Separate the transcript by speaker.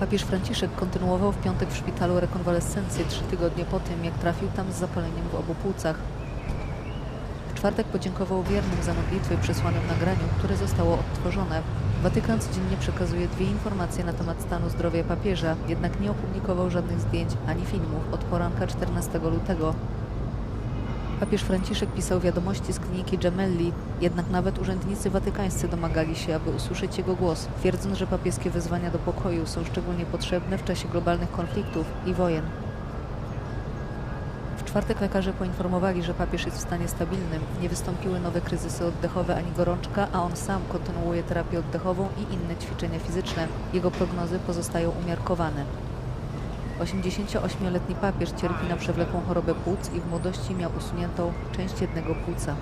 Speaker 1: Papież Franciszek kontynuował w piątek w szpitalu rekonwalescencję trzy tygodnie po tym, jak trafił tam z zapaleniem w obu płucach. W czwartek podziękował wiernym za modlitwy przesłane w nagraniu, które zostało odtworzone. Watykan codziennie przekazuje dwie informacje na temat stanu zdrowia papieża, jednak nie opublikował żadnych zdjęć ani filmów od poranka 14 lutego. Papież Franciszek pisał wiadomości z kliniki Gemelli, jednak nawet urzędnicy watykańscy domagali się, aby usłyszeć jego głos, twierdząc, że papieskie wezwania do pokoju są szczególnie potrzebne w czasie globalnych konfliktów i wojen. W czwartek lekarze poinformowali, że papież jest w stanie stabilnym, nie wystąpiły nowe kryzysy oddechowe ani gorączka, a on sam kontynuuje terapię oddechową i inne ćwiczenia fizyczne. Jego prognozy pozostają umiarkowane. 88-letni papież cierpi na przewlekłą chorobę płuc i w młodości miał usuniętą część jednego płuca.